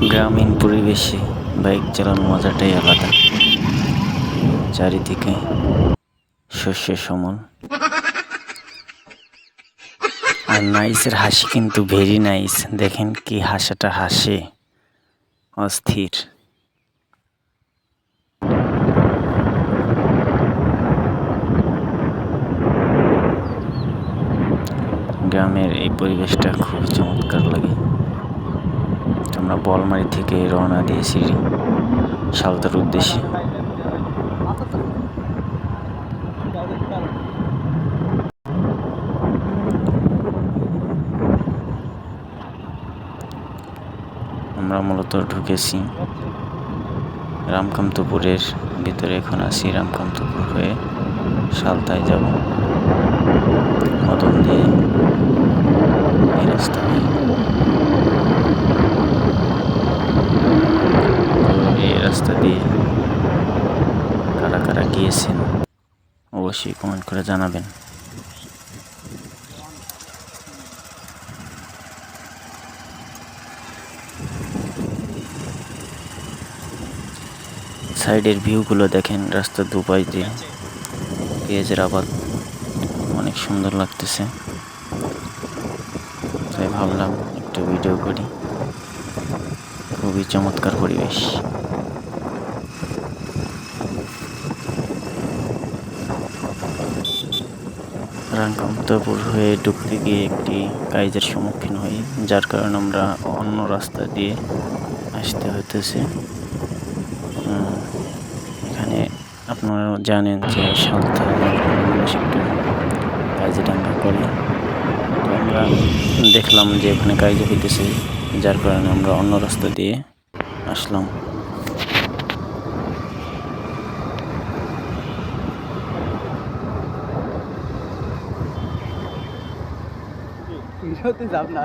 গ্রামীণ পরিবেশে বাইক চালানোর মজাটাই আলাদা। চারিদিকে শস্যের সমল। আর নাইসের হাসি কিন্তু ভেরি নাইস দেখেন কি হাসাটা হাসে। অস্থির। গ্রামের এই পরিবেশটা খুব চমৎকার লাগে। আমরা বলমারি থেকে রওনা দিয়েছি সালতার উদ্দেশ্যে। আমরা মূলত ঢুকেছি রামকান্তপুরের ভিতরে। এখন আছি রামকান্তপুর হয়ে সালতায় যাব। মদন দিয়ে এই রাস্তা হয়ে তো এই রাস্তা কারা কারা গিয়েছেন, অবশ্যই কমেন্ট করে জানাবেন। সাইডের ভিউগুলো দেখেন, রাস্তার দুপাশ দিয়ে। পেঁয়াজের আবাদ অনেক সুন্দর লাগতেছে। তাই ভাবলাম একটু ভিডিও করি। খুবই চমৎকার পরিবেশ। রামকান্তপুর হয়ে ঢুকতে গিয়ে একটি কাজের সম্মুখীন হই, যার কারণে আমরা অন্য রাস্তা দিয়ে আসতে হইতেছে। এখানে আপনারা জানেন যে মানুষ একটু কাজে ডাঙ্গা করে। তো আমরা দেখলাম যে এখানে কাজে হইতেছে, যার কারণে আমরা অন্য রাস্তা দিয়ে আসলাম। হিরোতে যাব না